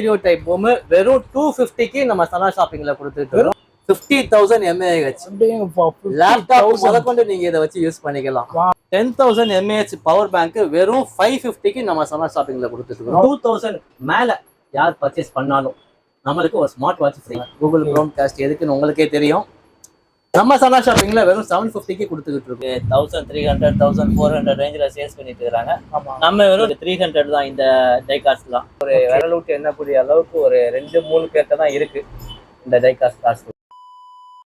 Stereo type பொம்மை வெறும் two ஃபிஃப்டிக்கு நம்ம சனா ஷாப்பிங்ல கொடுத்துட்டு இருக்கோம் ஃபிஃப்டி தௌசண்ட் எம்ஏஹெச் லேப்டாப் முதற்கொண்டு நீங்க இதை வச்சு யூஸ் பண்ணிக்கலாம். Ten thousand mAh power bank வெறும் ஃபைவ் ஃபிஃப்டிக்கு நம்ம சனா ஷாப்பிங்ல கொடுத்துட்டு இருக்கோம் டூ தௌசண்ட் மேல யார் பர்ச்சேஸ் பண்ணாலும் நம்மளுக்கு ஒரு smart watch free Google Chromecast எதுக்குன்னு உங்களுக்கே தெரியும். நம்ம சனா ஷாப்பிங்ல வெறும் செவன் ஃபிஃப்டிக்கு கொடுத்துக்கிட்டு இருக்கோம் thousand three hundred thousand four hundred ரேஞ்சில் சேல்ஸ் பண்ணிட்டு இருக்காங்க நம்ம வெறும் த்ரீ ஹண்ட்ரட் தான் இந்த டைகாஸ்ட் தான் ஒரு விரல் விட்டு எண்ணக்கூடிய அளவுக்கு ஒரு ரெண்டு மூணு பேர்ட்ட தான் இருக்கு இந்த டைகாஸ்ட் காஸ்ட்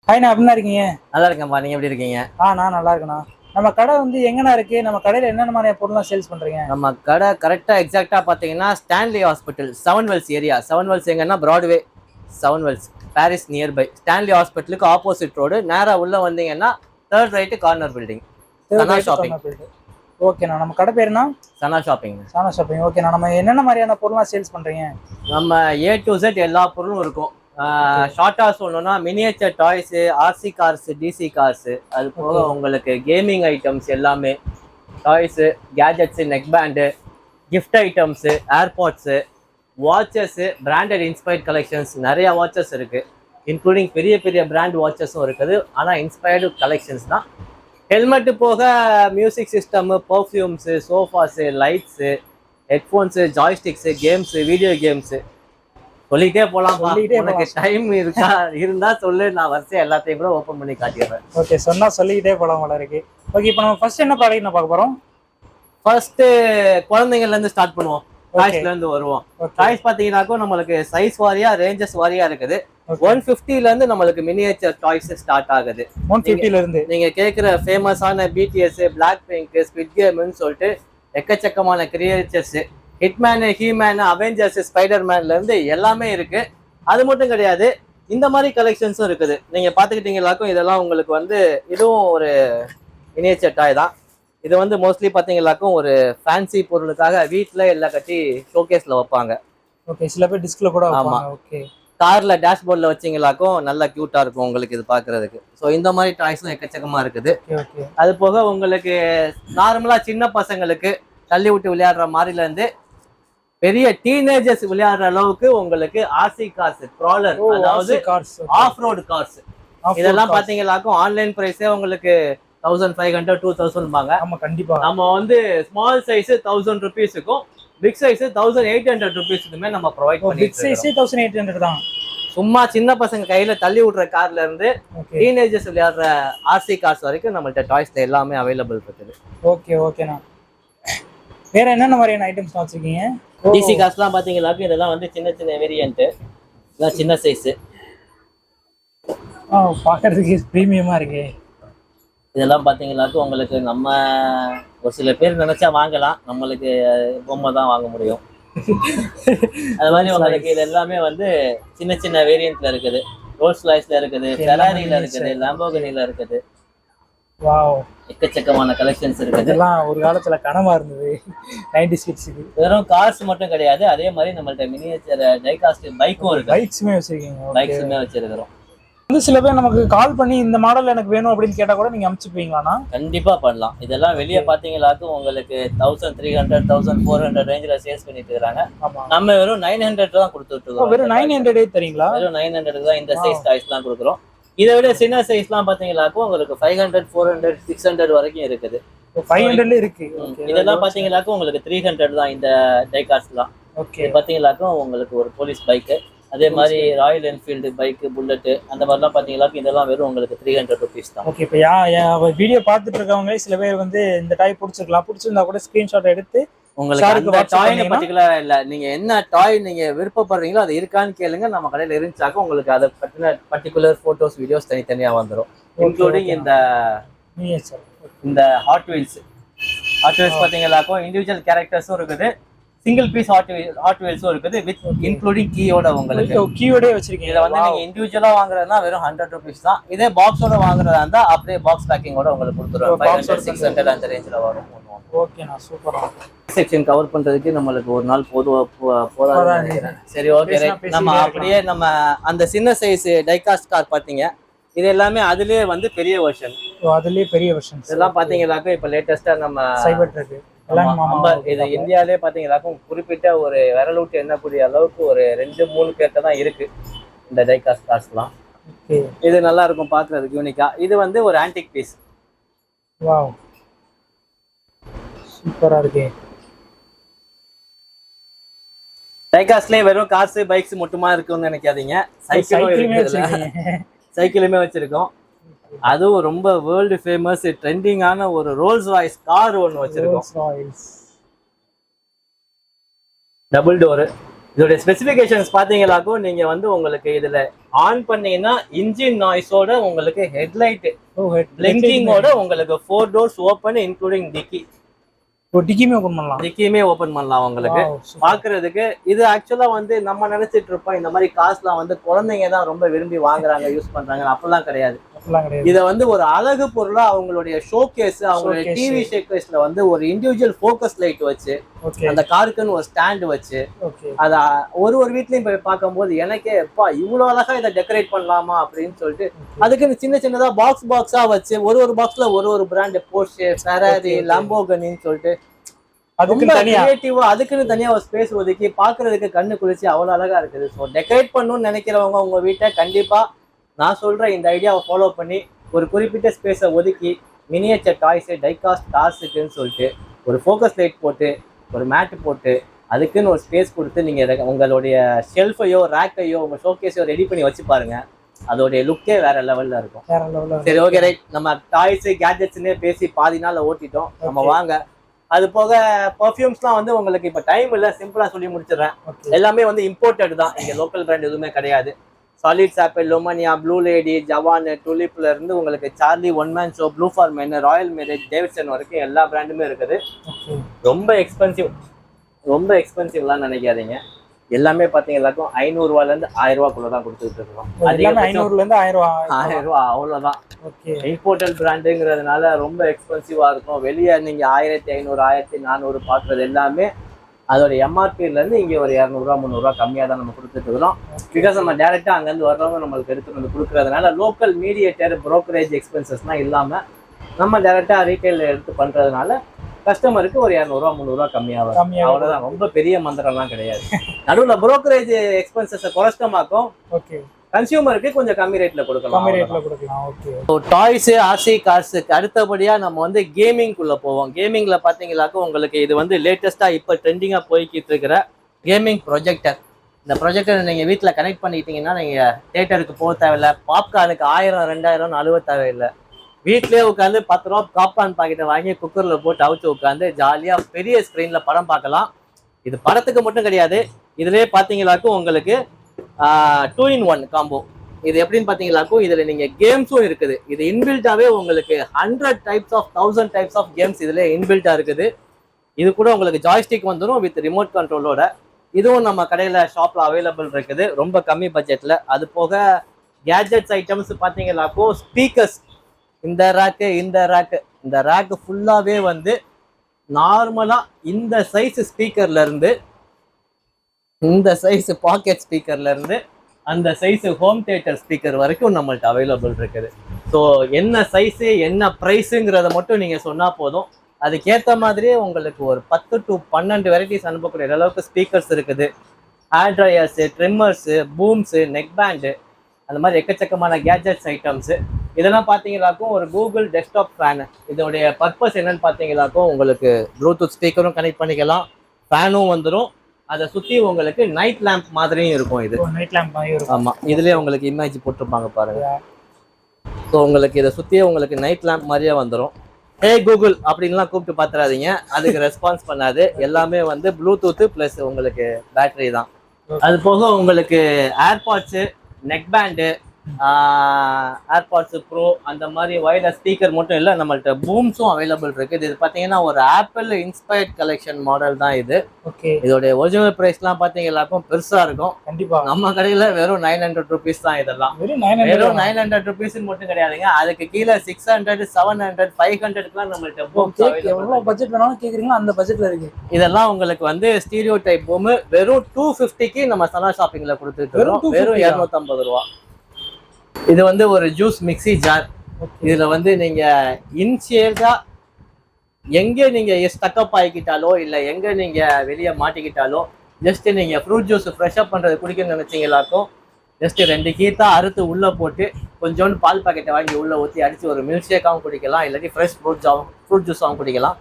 ஹாய்ண்ணா அப்படின்னா இருக்கீங்க. நல்லா இருக்கேன்ப்பா. நீங்க எப்படி இருக்கீங்க? ஆ நான் நல்லா இருக்கேண்ணா நம்ம கடை வந்து எங்கண்ணா இருக்கு? நம்ம கடையில என்னென்ன மாதிரியான பொருள்லாம் சேல்ஸ் பண்றீங்க? நம்ம கடை கரெக்டா எக்ஸாக்டா பாத்தீங்கன்னா Stanley hospital seven wells area seven wells எங்கன்னா Broadway seven wells Paris nearby Stanley ஹாஸ்பிட்டலுக்கு ஆப்போசிட் ரோடு. நேரா உள்ள வந்தீங்கன்னா third right corner building Sana shopping. ஓகேண்ணா நம்ம கடை பேருனா சனா ஷாப்பிங் சானா ஷாப்பிங் ஓகேண்ணா நம்ம என்னென்ன மாதிரியான பொருள்லாம் சேல்ஸ் பண்றீங்க? நம்ம ஏ டு செட் எல்லா பொருளும் இருக்கும். ஷார்ட்டா சொல்லணும்னா miniature toys RC cars DC cars அது போக. உங்களுக்கு கேமிங் ஐட்டம்ஸ் எல்லாமே. Toys gadgets neck band gift items airpods watches branded inspired collections நிறைய வாட்சஸ் இருக்கு. இன்க்ளூடிங் பெரிய பெரிய பிராண்ட் வாட்சஸும் இருக்குது. ஆனால் இன்ஸ்பயர்டு கலெக்ஷன்ஸ் தான். ஹெல்மெட்டு போக music system perfumes sofas lights headphones joysticks games video games சொல்லிட்டே போலாம் சொல்லிட்டே உனக்கு டைம் இருக்கா? இருந்தா சொல்லு. நான் வரிசையா எல்லாத்தையும் கூட ஓபன் பண்ணி காட்டிடுறேன். ஓகே சொன்னா சொல்லிக்கிட்டே போலாம் போல இருக்கு. ஓகே இப்போ நம்ம ஃபர்ஸ்ட் என்ன ப்ராடக்ட் நான் பார்க்க போறோம்? ஃபர்ஸ்ட் குழந்தைங்கள்ல இருந்து ஸ்டார்ட் பண்ணுவோம். டாய்ஸ்ல இருந்து வருவோம். டாய்ஸ் பாத்தீங்கன்னாக்கும் நம்மளுக்கு சைஸ் வாரியா ரேஞ்சஸ் வாரியா இருக்குது. ஒன் ல இருந்து நம்மளுக்கு மினியேச்சர் டாய்ஸ் ஸ்டார்ட் ஆகுது. ஒன் ஃபிஃப்டில இருந்து. நீங்க கேக்குற ஃபேமஸான பிடிஎஸ் பிளாக் பிங்க் ஸ்குவிட் கேம்னு சொல்லிட்டு எக்கச்சக்கமான creatures hitman Heman Avengers spider மேன்ல இருந்து எல்லாமே இருக்கு. அது மட்டும் கிடையாது இந்த மாதிரி கலெக்ஷன்ஸும் இருக்குது. நீங்க பாத்துக்கிட்டீங்களாக்கும் இதெல்லாம் உங்களுக்கு வந்து இதுவும் ஒரு மினியேச்சர் டாய் தான். இது வந்து மோஸ்ட்லி பாத்தீங்களாக்கும் ஒரு ஃபேன்சி பொருளுக்காக வீட்ல எல்லாம் கட்டி ஷோகேஸ்ல வைப்பாங்க. ஓகே சில பேர் டிஸ்க்ல கூட ஆமா. வைப்பாங்க ஓகே கார்ல டேஷ்போர்ட்ல வச்சீங்களாக்கும் நல்லா கியூட்டா இருக்கும் உங்களுக்கு இது பாக்குறதுக்கு ஸோ இந்த மாதிரி டாய்ஸும் எக்கச்சக்கமா இருக்குது. அது போக உங்களுக்கு நார்மலா சின்ன பசங்களுக்கு தள்ளி விட்டு விளையாடுற மாதிரில இருந்து பெரிய டீனேஜர்ஸ் விளையாடுற அளவுக்கு உங்களுக்கு ஆர்சி கார்ஸ் க்ராலர் அதாவது கார்ஸ் ஆஃப் ரோடு கார்ஸ் இதெல்லாம் பாத்தீங்களாக்கும் ஆன்லைன் பிரைஸே உங்களுக்கு thousand five hundred two thousand பாங்க ஆமா கண்டிப்பா. நம்ம வந்து small size thousand ருபீஸுக்கும் big size thousand eight hundred ருபீஸுக்குமே நம்ம ப்ரொவைட் பிக் பண்ணிட்டு இருக்கோம். சைஸே தௌசண்ட் எயிட் ஹண்ட்ரட் தான். சும்மா சின்ன பசங்க கையில தள்ளி விடுற கார்ல இருந்து டீனேஜர்ஸ் விளையாடுற ஆர்சி கார்ஸ் வரைக்கும் நம்மள்ட்ட டாய்ஸ்ல எல்லாமே அவைலபிள் இருக்குது. ஓகே ஓகேண்ணா வேற என்னென்ன மாதிரியான ஐட்டம்ஸ் வச்சிருக்கீங்க? டிசி கார்ஸ்லாம் பாத்தீங்கன்னாக்கும் இதெல்லாம் வந்து சின்ன சின்ன வேரியன்ட் இதெல்லாம் சின்ன சைஸ் ஆ பார்க்கறதுக்கு ப்ரீமியமா இருக்கு. இதெல்லாம் பாத்தீங்கன்னாக்கும் உங்களுக்கு நம்ம ஒரு சில பேர் நினைச்சா வாங்கலாம். நம்மளுக்கு பொம்மை தான் வாங்க முடியும். அது மாதிரி உங்களுக்கு இது எல்லாமே வந்து சின்ன சின்ன வேரியன்ட்ல இருக்குது. ரோல்ஸ் லாய்ஸ்ல இருக்குது ஃபெராரில இருக்குது லாம்போகனில இருக்குது. வாவ் எக்கச்சக்கமான கலெக்ஷன்ஸ் இருக்குது. இதெல்லாம் ஒரு காலத்துல கனவா இருந்தது. நைன்டி கிட்ஸுக்கு வெறும் கார்ஸ் மட்டும் கிடையாது. அதே மாதிரி நம்மள்ட்ட மினியேச்சர் டைகாஸ்ட் பைக்கும் இருக்கு. பைக்ஸுமே வச்சிருக்கீங்க. பைக்ஸுமே வச்சிருக்கிறோம். வந்து சில பேர் நமக்கு கால் பண்ணி இந்த மாடல் எனக்கு வேணும் அப்படின்னு கேட்டா கூட நீங்க அனுப்பிச்சுப்பீங்களாண்ணா கண்டிப்பா பண்ணலாம். இதெல்லாம் வெளியே பாத்தீங்களாக்கும் உங்களுக்கு thousand three hundred thousand four hundred ரேஞ்சில் சேல்ஸ் பண்ணிட்டு இருக்காங்க நம்ம வெறும் நைன் ஹண்ட்ரட் தான் கொடுத்துட்டு வெறும் நைன் ஹண்ட்ரடே தரீங்களா வெறும் நைன் ஹண்ட்ரட் தான் இந்த சைஸ் டாய்ஸ்லாம் கொடுக்குறோம். இதை விட சின்ன சைஸ்லாம் பாத்தீங்களாக்கும் உங்களுக்கு five hundred four hundred six hundred வரைக்கும் இருக்குது. ஃபைவ் ஹண்ட்ரட்ல இருக்கு. இதெல்லாம் பாத்தீங்களாக்கும் உங்களுக்கு த்ரீ ஹண்ட்ரட் தான் இந்த டைகாஸ்லாம் ஓகே. இது பாத்தீங்களாக்கும் உங்களுக்கு ஒரு போலீஸ் பைக்கு அதே மாதிரி ராயல் என்ஃபீல்டு பைக்கு புல்லட்டு அந்த மாதிரிலாம் பாத்தீங்களாக்கும் இதெல்லாம் வெறும் உங்களுக்கு த்ரீ ஹண்ட்ரட் ருபீஸ் தான். ஓகே இப்போ யா வீடியோ பார்த்துட்டு இருக்கவங்க சில பேர் வந்து இந்த டாய் பிடிச்சிருக்கலாம். பிடிச்சிருந்தா கூட ஸ்கிரீன்ஷாட் எடுத்து உங்களுக்கு டாய்னு? பர்டிகுலர் இல்ல நீங்க என்ன டாய் நீங்க விருப்பப்படுறீங்களோ அது இருக்கான்னு கேளுங்க. நம்ம கடையில இருந்துச்சாக்க உங்களுக்கு அதை பத்தின பர்டிகுலர் போட்டோஸ் வீடியோஸ் தனித்தனியா வந்துரும். இன்க்ளூடிங். இந்த இந்த ஹாட் வீல்ஸ் ஹாட் வீல்ஸ் பாத்தீங்களாக்கும் இண்டிவிஜுவல் கேரக்டர்ஸும் இருக்குது. சிங்கிள் பீஸ் ஹாட் ஹாட் வீல்ஸும் இருக்குது வித் இன்க்ளூடிங் கீயோட உங்களுக்கு. கீயோடே வச்சிருக்கீங்க. இதை வந்து நீங்க இண்டிவிஜுவலா வாங்குறதுனா வெறும் ஹண்ட்ரட் ருபீஸ் தான். இதே பாக்ஸோட வாங்குறதா இருந்தா அப்படியே பாக்ஸ் பேக்கிங்கோட உங்களுக்கு கொடுத்துருவோம் ஃபைவ் ஹண்ட்ரட் சிக்ஸ் ஹண்ட்ரட் அந்த ரேஞ்சில் வரும். ஓகேண்ணா சூப்பரா செக்ஷன் கவர் பண்றதுக்கு நம்மளுக்கு ஒரு நாள் போதுவா போ- போதாதுன்னு போதாது. சரி ஓகே ரைட் நம்ம அப்படியே நம்ம அந்த சின்ன சைஸ் டைகாஸ்ட் கார் பாத்தீங்க. இது எல்லாமே அதுலயே வந்து பெரிய வெர்ஷன் அதுலயே பெரிய வெர்ஷன்ஸ் இதெல்லாம் பாத்தீங்கன்னாக்க இப்ப லேட்டஸ்டா நம்ம சைபர் ட்ரக் எல்லாம் இது இந்தியாவிலே பாத்தீங்கன்னாக்கும் குறிப்பிட்ட ஒரு விரலூட்டு எண்ணக்கூடிய அளவுக்கு ஒரு ரெண்டு மூணு பேர்ட்ட தான் இருக்கு இந்த டைகாஸ்ட் ஓகே. இது நல்லா இருக்கும் பாக்குறதுக்கு யூனிக்கா இது வந்து ஒரு ஆன்டிக் பீஸ் வாவ். சூப்பரா இருக்கே. டைகாஸ்ட்லயே வெறும் கார்ஸ் பைக்ஸ் மட்டுமா இருக்கும்னு நினைக்காதீங்க. சைக்கிளும் சைக்கிளுமே வச்சிருக்கோம். அதுவும் ரொம்ப வேர்ல்டு ஃபேமஸ் ட்ரெண்டிங்கான ஒரு ரோல்ஸ் ராய்ஸ் கார் ஒன்று வச்சிருக்கோம். டபுள் டோரு இதோட ஸ்பெசிஃபிகேஷன்ஸ் பாத்தீங்களாக்கும் நீங்க வந்து உங்களுக்கு இதுல ஆன் பண்ணீங்கன்னா இன்ஜின் நாய்ஸோட உங்களுக்கு ஹெட்லைட் ஓ ஹெட் பிளிங்கிங்கோட உங்களுக்கு four doors open including dickey டிக்கியுமே open பண்ணலாம். டிக்கியுமே ஓப்பன் பண்ணலாம் உங்களுக்கு. பாக்குறதுக்கு இது ஆக்சுவலா வந்து நம்ம நினைச்சிட்டு இருப்போம் இந்த மாதிரி காசுலாம் வந்து குழந்தைங்க தான் ரொம்ப விரும்பி வாங்குறாங்க யூஸ் பண்றாங்க அப்படிலாம் கிடையாது. இத வந்து ஒரு அழகு பொருளா அவங்களுடைய ஷோ கேஸ் அவங்களுடைய. டிவி ஷோகேஸ்ல வந்து ஒரு இண்டிவிஜுவல் ஃபோக்கஸ் லைட் வச்சு அந்த காருக்குன்னு ஒரு ஸ்டாண்ட் வச்சு அத ஒரு ஒரு வீட்லயும் போய் பார்க்கும்போது எனக்கே எப்பா இவ்வளவு அழகா இதை டெக்கரேட் பண்ணலாமா? அப்படின்னு சொல்லிட்டு அதுக்குன்னு சின்ன சின்னதா பாக்ஸ் பாக்ஸா வச்சு ஒரு ஒரு பாக்ஸ்ல ஒரு ஒரு பிராண்ட் போர்ஷே ஃபெராரி. லாம்போகனின்னு சொல்லிட்டு அதுக்குன்னு தனியா? ஒரு ஸ்பேஸ் ஒதுக்கி பாக்குறதுக்கு கண்ணு குளிச்சு அவ்வளவு அழகா இருக்குது. ஸோ டெக்கரேட் பண்ணணும்னு நினைக்கிறவங்க உங்க வீட்டை கண்டிப்பா நான் சொல்ற இந்த ஐடியாவை ஃபாலோ பண்ணி ஒரு குறிப்பிட்ட ஸ்பேஸை ஒதுக்கி மினியேச்சர் டாய்ஸ் டைகாஸ்ட் கார்ஸுக்குன்னு சொல்லிட்டு ஒரு ஃபோக்கஸ் லைட் போட்டு ஒரு மேட் போட்டு அதுக்குன்னு ஒரு ஸ்பேஸ் கொடுத்து நீங்க ரெ- உங்களுடைய ஷெல்ஃபையோ ரேக்கையோ உங்க ஷோகேஸையோ ரெடி பண்ணி வச்சு பாருங்க. அதோடைய லுக்கே வேற லெவல்ல இருக்கும். வேற லெவல்ல சரி ஓகே ரைட் நம்ம டாய்ஸ் கேட்ஜெட்ஸ்னே பேசி பாதி நாள்ல ஓட்டிட்டோம். நம்ம. வாங்க. அது போக பர்ஃப்யூம்ஸ்லாம் வந்து உங்களுக்கு இப்போ டைம் இல்லை. சிம்பிளா சொல்லி முடிச்சிடுறேன். எல்லாமே வந்து இம்போர்ட்டட் தான். இங்க லோக்கல் பிராண்ட் எதுவுமே கிடையாது. சாலிட் ஆப்பிள் லொமனியா ப்ளூ லேடி ஜவான் டுலிப்ல இருந்து உங்களுக்கு Charlie one man show blue for men royal mirage Davidson வரைக்கும் எல்லா பிராண்டுமே இருக்குது. ரொம்ப எக்ஸ்பென்சிவ் ரொம்ப எக்ஸ்பென்சிவ்லாம் நினைக்காதீங்க. எல்லாமே பார்த்தீங்கன்னாக்கும் ஐநூறுரூவாலேருந்து ஆயிரம் ரூபாக்குள்ள தான் கொடுத்துட்டு இருக்கோம். எல்லாமே அதிகபட்சம் ஐநூறுல இருந்து ஆயிரம் ரூபாய் ஆயிரம் ரூபா அவ்வளோதான் ஓகே இம்போர்ட்டட் பிராண்டுங்கிறதுனால ரொம்ப எக்ஸ்பென்சிவா இருக்கும். வெளியே நீங்க ஆயிரத்தி ஐநூறு ஆயிரத்தி நானூறு பார்க்குறது எல்லாமே அதோட எம்ஆர்பில இருந்து இங்க ஒரு இரநூறுவா முந்நூறுவா கம்மியா தான் நம்ம கொடுத்துட்டு இருக்கிறோம். பிகாஸ் நம்ம டேரெக்டா அங்கேருந்து வர்றவங்க நம்மளுக்கு எடுத்துட்டு வந்து கொடுக்கறதுனால லோக்கல் மீடியேட்டர் brokerage எக்ஸ்பென்சஸ்லாம் இல்லாம நம்ம டேரெக்டா ரீட்டைல் எடுத்து பண்றதுனால கஸ்டமருக்கு ஒரு இரநூறுவா முந்நூறுவா கம்மியா வரும். கம்மியா அவ்வளவுதான். ரொம்ப பெரிய மந்திரம்லாம் கிடையாது. நடுவுல brokerage எக்ஸ்பென்சஸை குறைச்சமாக்கும் ஓகே கன்சியூமருக்கு கொஞ்சம் கம்மி ரேட்ல கொடுக்கலாம். கம்மி. ரேட்ல கொடுக்கலாம் ஓகே ஸோ டாய்ஸ் ஆர்சி கார்ஸுக்கு அடுத்தபடியா நம்ம வந்து கேமிங்குள்ள போவோம். கேமிங்ல பாத்தீங்களாக்க உங்களுக்கு இது வந்து லேட்டஸ்டா இப்போ ட்ரெண்டிங்கா போய்கிட்டு இருக்கிற கேமிங் ப்ரொஜெக்டர் இந்த ப்ரொஜெக்டர் நீங்க வீட்ல கனெக்ட் பண்ணிட்டீங்கன்னா நீங்க தேட்டருக்கு போக தேவையில்ல. பாப்கார்னுக்கு ஆயிரம் ரெண்டாயிரம் அழுவ தேவையில்லை. வீட்லயே உட்காந்து பத்து ரூபா பாப்கார்ன் பாக்கெட்டை வாங்கி குக்கர்ல போட்டு அவிச்சு உட்காந்து ஜாலியா பெரிய ஸ்க்ரீன்ல படம் பார்க்கலாம். இது படத்துக்கு மட்டும் கிடையாது. இதுலயே பாத்தீங்களாக்கும் உங்களுக்கு டூ இன் ஒன் காம்போ இது எப்படின்னு பாத்தீங்களாக்கும் இதில் நீங்கள் கேம்ஸும் இருக்குது. இது இன்பில்ட்டாகவே உங்களுக்கு hundred types of thousand types of games இதில் இன்பில்ட்டாக இருக்குது. இது கூட உங்களுக்கு ஜாய்ஸ்டிக் வந்துடும் வித் ரிமோட் கண்ட்ரோலோட இதுவும் நம்ம கடையில் ஷாப்பில் அவைலபிள் இருக்குது. ரொம்ப கம்மி பட்ஜெட்டில் அது போக கேஜெட்ஸ் ஐட்டம்ஸ் பாத்தீங்களாக்கும் ஸ்பீக்கர்ஸ் இந்த ரேக்கு இந்த ரேக்கு இந்த ரேக்கு ஃபுல்லாகவே வந்து நார்மலாக இந்த சைஸ் ஸ்பீக்கர்லேருந்து இந்த சைஸ் பாக்கெட் ஸ்பீக்கர்ல இருந்து அந்த சைஸ் ஹோம் தியேட்டர் ஸ்பீக்கர் வரைக்கும் நம்மள்ட்ட அவைலபிள் இருக்குது. ஸோ என்ன சைஸு என்ன ப்ரைஸுங்கிறத மட்டும் நீங்கள் சொன்னால் போதும். அதுக்கேற்ற மாதிரியே உங்களுக்கு ஒரு பத்து டு பன்னெண்டு வெரைட்டிஸ் அனுப்பக்கூடிய அளவுக்கு ஸ்பீக்கர்ஸ் இருக்குது. Hair dryers trimmers booms neck band அந்த மாதிரி எக்கச்சக்கமான கேஜெட்ஸ் ஐட்டம்ஸு இதெல்லாம் பார்த்தீங்களாக்கும் ஒரு கூகுள் டெஸ்க்டாப் ஃபேனு இதோடைய பர்பஸ் என்னன்னு பார்த்தீங்களாக்கும் உங்களுக்கு ப்ளூடூத் ஸ்பீக்கரும் கனெக்ட் பண்ணிக்கலாம். ஃபேனும் வந்துடும் அதை சுற்றி உங்களுக்கு நைட் லேம்ப் மாதிரியும் இருக்கும் இது. நைட் லேம்ப் மாதிரி இருக்கும். ஆமா இதுலயே உங்களுக்கு இமேஜ் போட்டிருப்பாங்க பாருங்க. ஸோ உங்களுக்கு இதை சுத்தியே உங்களுக்கு நைட் லேம்ப் மாதிரியே வந்துடும் ஹே கூகுள் அப்படின்லாம் கூப்பிட்டு பார்த்துறாதீங்க அதுக்கு ரெஸ்பான்ஸ் பண்ணாது. எல்லாமே வந்து ப்ளூடூத் ப்ளஸ் உங்களுக்கு பேட்டரி தான். அது போக உங்களுக்கு airpods neck band airpods pro அந்த மாதிரி வயர்லெஸ் ஸ்பீக்கர் மட்டும் இல்லை நம்மள்ட்ட பூம்ஸும் அவைலபிள் இருக்குது இது பார்த்தீங்கன்னா ஒரு ஆப்பிள் இன்ஸ்பயர்ட் கலெக்ஷன் மாடல் தான் இது. ஓகே. இதோடைய ஒரிஜினல் ப்ரைஸ்லாம் பார்த்தீங்கன்னாக்கும் பெருசாக இருக்கும். கண்டிப்பா. நம்ம கடையில் வெறும் நைன் ஹண்ட்ரட் ருபீஸ் தான் இதெல்லாம். வெறும் nine hundred nine hundred rupees மட்டும் கிடையாதுங்க. அதுக்கு கீழே six hundred seven hundred five ஹண்ட்ரட்க்குலாம் நம்மள்ட்ட available எவ்வளவு பட்ஜெட் வேணாலும் கேக்குறீங்களோ அந்த பட்ஜெட்ல இருக்கு. இதெல்லாம் உங்களுக்கு வந்து ஸ்டீரியோ டைப் பூமு வெறும் டூ ஃபிஃப்டிக்கு நம்ம சனா ஷாப்பிங்ல கொடுத்துட்டு வெறும் இருக்கோம் வெறும் 250 -ஆ? இரநூத்தம்பது ரூபா. இது வந்து ஒரு ஜூஸ் மிக்ஸி ஜார் இதுல வந்து நீங்க இன்ஷியலா எங்கே நீங்க ஸ்டக்கப் ஆகிக்கிட்டாலோ இல்லை எங்க நீங்க வெளியே மாட்டிக்கிட்டாலோ ஜஸ்ட் நீங்க ஃப்ரூட் ஜூஸ் ஃப்ரெஷ்அப் பண்றது குடிக்கணும்னு நினைச்சீங்களாக்கும் ஜஸ்ட் ரெண்டு கீத்தா அறுத்து உள்ள போட்டு கொஞ்சோண்டு பால் பாக்கெட்டை வாங்கி உள்ள ஊற்றி அடிச்சு ஒரு மில்க் ஷேக்காகவும் குடிக்கலாம் இல்லாட்டி ஃப்ரெஷ் ஃப்ரூட் ஜாவும் ஃப்ரூட் ஜூஸாகவும் குடிக்கலாம்.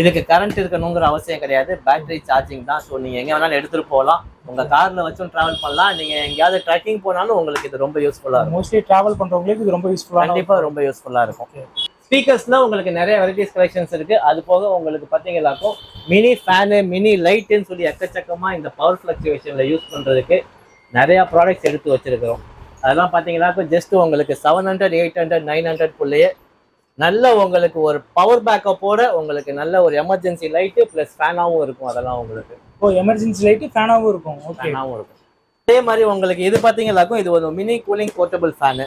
இதுக்கு கரண்ட் இருக்கணுங்கிற அவசியம் கிடையாது. பேட்டரி சார்ஜிங் தான். ஸோ நீங்கள் எங்கே வேணாலும் எடுத்துகிட்டு போகலாம். உங்கள் காரில் வச்சும் ட்ராவல் பண்ணலாம். நீங்கள் எங்கேயாவது ட்ரெக்கிங் போனாலும் உங்களுக்கு இது ரொம்ப யூஸ்ஃபுல்லாக இருக்கும். மோஸ்ட்லி டிராவல் பண்றவங்களுக்கு இது ரொம்ப யூஸ்ஃபுல்லான கண்டிப்பாக ரொம்ப யூஸ்ஃபுல்லாக இருக்கும். ஸ்பீக்கர்ஸ்ல உங்களுக்கு நிறைய வெரைட்டிஸ் கலெக்ஷன்ஸ் இருக்கு. அது போக உங்களுக்கு பார்த்தீங்கன்னாக்கும் மினி ஃபேனு மினி லைட்டுன்னு சொல்லி எக்கச்சக்கமா இந்த பவர் ஃபிளக்சுவேஷன்ல யூஸ் பண்றதுக்கு நிறைய ப்ராடக்ட்ஸ் எடுத்து வச்சிருக்கிறோம். அதெல்லாம் பார்த்தீங்கன்னாக்கும் ஜஸ்ட் உங்களுக்கு seven hundred eight hundred nine ஹண்ட்ரட்குள்ளேயே நல்ல உங்களுக்கு ஒரு பவர் பேக்கப்போட உங்களுக்கு நல்ல ஒரு எமர்ஜென்சி லைட்டு ப்ளஸ் ஃபேனாகவும் இருக்கும் அதெல்லாம் உங்களுக்கு. ஓ எமர்ஜென்சி லைட் ஃபேனாவும் இருக்கும். ஃபேனாகவும் இருக்கும். அதே மாதிரி உங்களுக்கு இது பார்த்தீங்கன்னாக்கும் இது ஒரு மினி கூலிங் போர்ட்டபிள் ஃபேனு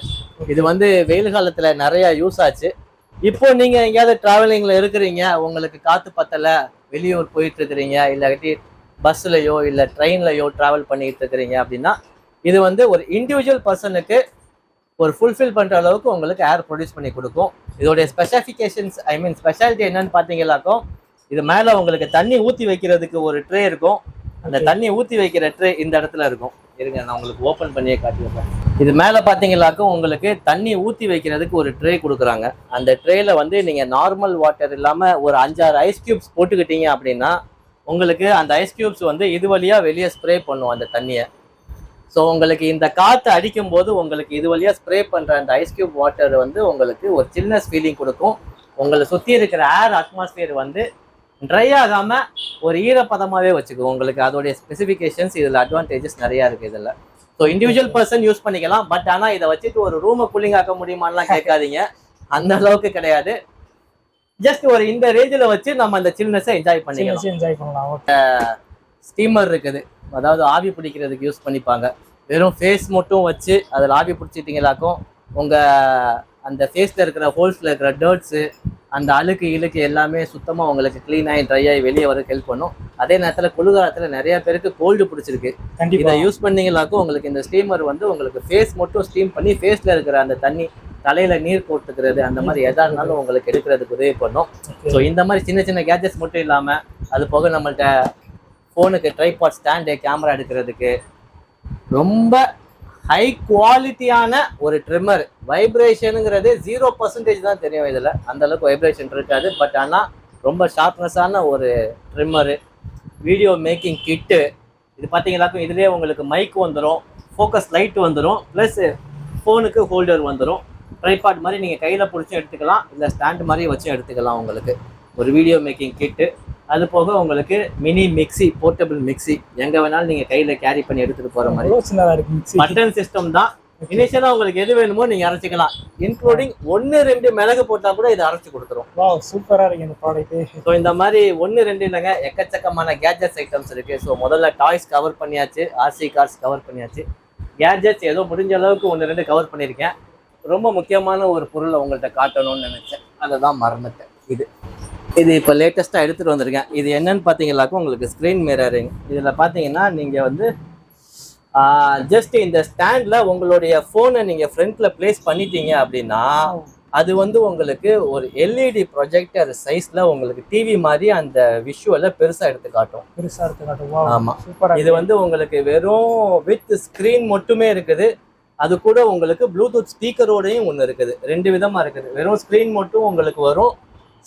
இது வந்து வெயில் காலத்துல நிறைய யூஸ் ஆச்சு. இப்போ நீங்க எங்கேயாவது டிராவலிங்ல இருக்கிறீங்க உங்களுக்கு காத்து பத்தல வெளியூர் போயிட்டு இருக்கிறீங்க இல்லாட்டி பஸ்லயோ இல்ல ட்ரெயின்லயோ டிராவல் பண்ணிட்டு இருக்கிறீங்க அப்படின்னா இது வந்து ஒரு இண்டிவிஜுவல் பர்சனுக்கு ஒரு ஃபுல்ஃபில் பண்ற அளவுக்கு உங்களுக்கு ஏர் ப்ரொடியூஸ் பண்ணி கொடுக்கும். இதோடைய ஸ்பெசிஃபிகேஷன்ஸ் ஐ மீன் ஸ்பெஷாலிட்டி என்னன்னு பார்த்தீங்கன்னாக்கும் இது மேல உங்களுக்கு தண்ணி ஊத்தி வைக்கிறதுக்கு ஒரு ட்ரே இருக்கும். அந்த தண்ணி ஊத்தி வைக்கிற ட்ரே இந்த இடத்துல இருக்கும். இருங்க நான் உங்களுக்கு ஓபன் பண்ணியே காட்டிடுறேன். இது மேல பாத்தீங்கன்னாக்கும் உங்களுக்கு தண்ணி ஊத்தி வைக்கிறதுக்கு ஒரு ட்ரே கொடுக்குறாங்க. அந்த ட்ரேல வந்து நீங்க நார்மல் வாட்டர் இல்லாம ஒரு அஞ்சாறு ஐஸ் கியூப்ஸ் போட்டுக்கிட்டீங்க அப்படின்னா உங்களுக்கு அந்த ஐஸ் கியூப்ஸ் வந்து இது வழியா வெளியே ஸ்ப்ரே பண்ணும் அந்த தண்ணியை. ஸோ உங்களுக்கு இந்த காற்று அடிக்கும் போது உங்களுக்கு இது வழியா ஸ்ப்ரே பண்ற அந்த ஐஸ் கியூப் வாட்டர் வந்து உங்களுக்கு ஒரு சில்னஸ் ஃபீலிங் கொடுக்கும். உங்களை சுத்தி இருக்கிற ஏர் அட்மாஸ்பியர் வந்து ட்ரை ஆகாம ஒரு ஈரப்பதமாவே வச்சுக்கும். உங்களுக்கு அதோடைய ஸ்பெசிஃபிகேஷன்ஸ் இதுல அட்வான்டேஜஸ் நிறைய இருக்கு இதுல. ஸோ இண்டிவிஜுவல் பர்சன் யூஸ் பண்ணிக்கலாம். பட் ஆனா இதை வச்சுட்டு ஒரு ரூமை கூலிங் ஆக்க முடியுமான்லாம் கேட்காதீங்க. அந்த அளவுக்கு கிடையாது. ஜஸ்ட் ஒரு இந்த ரேஞ்சில் வச்சு நம்ம அந்த சில்னஸை என்ஜாய் பண்ணிக்கலாம். என்ஜாய் பண்ணலாம். ஸ்டீமர் இருக்குது. அதாவது ஆவி பிடிக்கிறதுக்கு யூஸ் பண்ணிப்பாங்க. வெறும் ஃபேஸ் மட்டும் வச்சு அதில் ஆவி பிடிச்சிட்டிங்களாக்கும் உங்கள் அந்த ஃபேஸில் இருக்கிற ஹோல்ஸில் இருக்கிற டர்ட்ஸு அந்த அழுக்கு இழுக்கு எல்லாமே சுத்தமாக உங்களுக்கு க்ளீன் ஆகி ட்ரை ஆகி வெளியே வர ஹெல்ப் பண்ணும். அதே நேரத்தில் குளிர்காலத்தில் நிறைய பேருக்கு கோல்டு பிடிச்சிருக்கு. இதை யூஸ் பண்ணீங்களாக்கும் உங்களுக்கு இந்த ஸ்டீமர் வந்து உங்களுக்கு ஃபேஸ் மட்டும் ஸ்டீம் பண்ணி ஃபேஸில் இருக்கிற அந்த தண்ணி தலையில நீர் போட்டுக்கிறது அந்த மாதிரி எதா இருந்தாலும் உங்களுக்கு எடுக்கிறதுக்கு உதவி பண்ணும். ஸோ இந்த மாதிரி சின்ன சின்ன கேஜெட்ஸ் மட்டும் இல்லாமல் அது போக நம்மள்ட்ட ஃபோனுக்கு ட்ரைபாட் ஸ்டாண்டு கேமரா எடுக்கிறதுக்கு ரொம்ப ஹை குவாலிட்டியான ஒரு ட்ரிம்மர் வைப்ரேஷனுங்கிறது ஜீரோ பர்சன்டேஜ் தான் தெரியும் இதில். அந்தளவுக்கு வைப்ரேஷன் இருக்காது. பட் ஆனால் ரொம்ப ஷார்ப்னஸான ஒரு ட்ரிம்மரு வீடியோ மேக்கிங் கிட்டு இது பார்த்தீங்கன்னாக்கும் இதுலேயே உங்களுக்கு மைக் வந்துடும் ஃபோக்கஸ் லைட் வந்துடும் ப்ளஸ் ஃபோனுக்கு ஹோல்டர் வந்துடும் ட்ரைபாட் மாதிரி நீங்கள் கையில் பிடிச்சும் எடுத்துக்கலாம் இல்லை ஸ்டாண்ட் மாதிரி வச்சும் எடுத்துக்கலாம் உங்களுக்கு. ஒரு வீடியோ மேக்கிங் கிட்டு அது போக உங்களுக்கு மினி மிக்ஸி போர்ட்டபிள் மிக்ஸி எங்கே வேணாலும் நீங்கள் கையில் கேரி பண்ணி எடுத்துகிட்டு போகிற மாதிரி. பட்டன் சிஸ்டம் தான். இனிஷியலாக உங்களுக்கு எது வேணுமோ நீங்கள் அரைச்சிக்கலாம். இன்க்ளூடிங் ஒன்று ரெண்டு மிளகு போட்டால் கூட இதை அரைச்சி கொடுத்துரும். வாவ் சூப்பரா இருக்கு இந்த ப்ராடக்ட் ஸோ இந்த மாதிரி ஒன்று ரெண்டு இல்லைங்க. எக்கச்சக்கமான கேஜெட்ஸ் ஐட்டம்ஸ் இருக்கு. ஸோ முதல்ல டாய்ஸ் கவர் பண்ணியாச்சு. ஆர்சி கார்ஸ் கவர் பண்ணியாச்சு. கேஜெட்ஸ் ஏதோ முடிஞ்ச அளவுக்கு ஒன்று ரெண்டு கவர் பண்ணியிருக்கேன். ரொம்ப முக்கியமான ஒரு பொருளை உங்கள்கிட்ட காட்டணும்னு நினைச்சேன். அதை தான் மறந்துட்டேன். இது. இது இப்போ லேட்டஸ்ட்டாக எடுத்துகிட்டு வந்திருக்கேன். இது என்னன்னு பார்த்தீங்கன்னாக்கும் உங்களுக்கு ஸ்க்ரீன் மிரரிங் இதில் பார்த்தீங்கன்னா நீங்கள் வந்து ஜஸ்ட் இந்த ஸ்டாண்டில் உங்களுடைய ஃபோனை நீங்கள் ஃப்ரண்ட்டில் ப்ளேஸ் பண்ணிட்டீங்க அப்படின்னா அது வந்து உங்களுக்கு ஒரு எல்இடி ப்ரொஜெக்டர் சைஸ்ல உங்களுக்கு டிவி மாதிரி அந்த விஷுவலை பெருசா எடுத்து காட்டும். பெருசா இருக்கு காட்டு வாவ் ஆமா. சூப்பரா இது வந்து உங்களுக்கு வெறும் வித் ஸ்கிரீன் மட்டுமே இருக்குது. அது கூட உங்களுக்கு ப்ளூடூத் ஸ்பீக்கரோடையும் ஒன்று இருக்குது. ரெண்டு விதமா இருக்குது. வெறும் ஸ்கிரீன் மட்டும் உங்களுக்கு வரும்.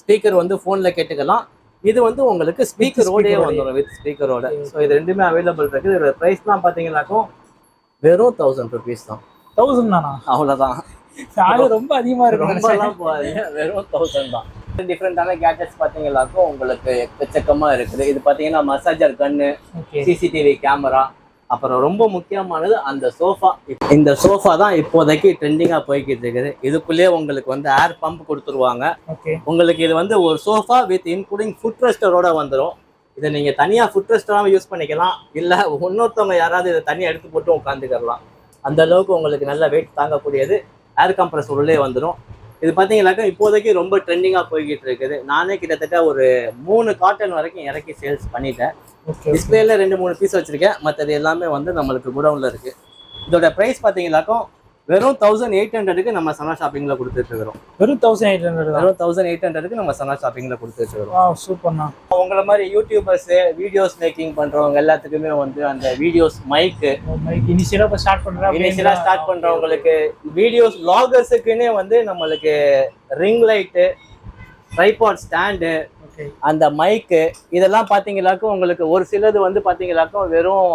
ஸ்பீக்கர் வந்து ஃபோனில் கேட்டுக்கலாம். இது வந்து உங்களுக்கு speaker வந்துடும் வித் ஸ்பீக்கரோட ஸோ இது ரெண்டுமே அவைலபிள் இருக்குது இதோட ப்ரைஸ்லாம் பார்த்தீங்கன்னாக்கும் வெறும் தௌசண்ட் ருபீஸ் தான். தௌசண்ட் தானா? அவ்வளோதான் ரொம்ப அதிகமா இருக்கு. நினைச்சேன். ரொம்பலாம் போகாதீங்க. வெறும் தௌசண்ட் தான். டிஃப்ரெண்டான கேட்ஜெட்ஸ் பார்த்தீங்கன்னாக்கும் உங்களுக்கு எக்கச்சக்கமாக இருக்குது. இது பார்த்தீங்கன்னா மசாஜர் Okay. சிசிடிவி கேமரா அப்புறம் ரொம்ப முக்கியமானது அந்த சோஃபா. இந்த சோஃபா தான் இப்போதைக்கு ட்ரெண்டிங்காக போய்கிட்டு இருக்குது. இதுக்குள்ளேயே உங்களுக்கு வந்து ஏர் பம்ப் கொடுத்துருவாங்க. உங்களுக்கு இது வந்து ஒரு சோஃபா வித் இன்க்ளூடிங் ஃபுட் ரெஸ்டரோட வந்துடும் இதை நீங்கள் தனியாக ஃபுட் ரெஸ்டராகவும் யூஸ் பண்ணிக்கலாம். இல்லை இன்னொருத்தவங்க யாராவது இதை தனியாக எடுத்து போட்டு உட்காந்துக்கலாம் அந்த அளவுக்கு உங்களுக்கு நல்ல வெயிட் தாங்கக்கூடியது. ஏர் கம்ப்ரஸ் உள்ளே வந்துடும் இது பார்த்தீங்கன்னாக்கா இப்போதைக்கு ரொம்ப ட்ரெண்டிங்காக போய்கிட்டு இருக்குது நானே கிட்டத்தட்ட ஒரு மூணு காட்டன் வரைக்கும் இறக்கி சேல்ஸ் பண்ணிட்டேன். டிஸ்பிளேல ரெண்டு மூணு பீஸ் வச்சிருக்கேன். மற்றது எல்லாமே வந்து நம்மளுக்கு குடவுன்ல இருக்கு. இதோட ப்ரைஸ் பார்த்தீங்கன்னாக்கும் வெறும் தௌசண்ட் எயிட் ஹண்ட்ரடுக்கு நம்ம சனா ஷாப்பிங்ல கொடுத்துட்டு இருக்கிறோம் வெறும் தௌசண்ட் எயிட் ஹண்ட்ரட் வெறும் தௌசண்ட் எயிட் ஹண்ட்ரடுக்கு நம்ம சனா ஷாப்பிங்ல கொடுத்துட்டு இருக்கிறோம் சூப்பர்ண்ணா உங்களை மாதிரி யூடியூபர்ஸ் வீடியோஸ் மேக்கிங் பண்றவங்க எல்லாத்துக்குமே வந்து அந்த வீடியோஸ் மைக்கு மைக் இனிஷியலாக இப்போ ஸ்டார்ட் பண்ணுறேன் இனிஷியலா ஸ்டார்ட் பண்றவங்களுக்கு வீடியோஸ் vloggers-க்குன்னே வந்து நம்மளுக்கு ரிங் லைட்டு ட்ரைபாட் ஸ்டாண்டு அந்த மைக்கு இதெல்லாம் பாத்தீங்களாக்கும் உங்களுக்கு ஒரு சிலது வந்து பாத்தீங்களாக்கும் வெறும்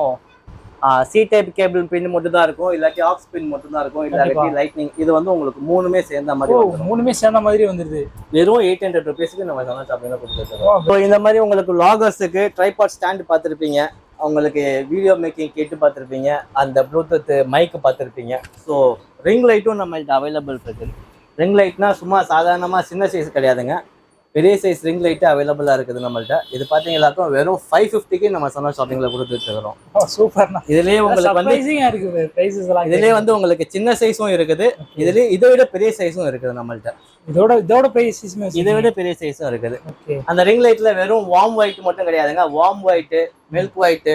சி டைப் கேபிள் பின் மட்டும் தான் இருக்கும். இல்லாட்டி ஆக்ஸ் பின் மட்டும் தான் இருக்கும். இல்லாட்டி. லைட்னிங் இது வந்து உங்களுக்கு மூணுமே சேர்ந்த மாதிரி. மூணுமே சேர்ந்த மாதிரி வந்துருது. வெறும் எயிட் ஹண்ட்ரட் ருபீஸ்க்கு நம்ம சனா ஷாப்பிங்ல கொடுத்துருக்கோம் ஸோ இந்த மாதிரி உங்களுக்கு லாகர்ஸுக்கு ட்ரைபாட் ஸ்டாண்டு பார்த்துருப்பீங்க. அவங்களுக்கு வீடியோ மேக்கிங் கேட்டு பார்த்துருப்பீங்க. அந்த ப்ளூடூத் மைக்கு பார்த்துருப்பீங்க. ஸோ ரிங் லைட்டும் நம்மள்ட்ட அவைலபிள் இருக்குது ரிங் லைட்னா சும்மா சாதாரணமாக சின்ன சைஸ் கிடையாதுங்க. பெரிய சைஸ் ரிங் லைட்டு அவைலபிளாக இருக்குது நம்மள்ட்ட. இது பார்த்தீங்கன்னாக்கும் வெறும் ஃபைவ் ஃபிஃப்டிக்கு நம்ம சனா ஷாப்பிங்கில் கொடுத்துட்டு இருக்கிறோம். சூப்பர்ண்ணா. இதுலேயே உங்களுக்கு வந்து இருக்குது ப்ரைஸஸ் எல்லாம். இதுலேயே வந்து உங்களுக்கு சின்ன சைஸும் இருக்குது. இதுலேயே இதை விட பெரிய சைஸும் இருக்குது நம்மள்ட்ட. இதோட இதோட ப்ரைஸஸ்மே இதை விட பெரிய சைஸும் இருக்குது. அந்த ரிங் லைட்ல வெறும் வார்ம் ஒயிட் மட்டும் கிடையாதுங்க. Warm white milk white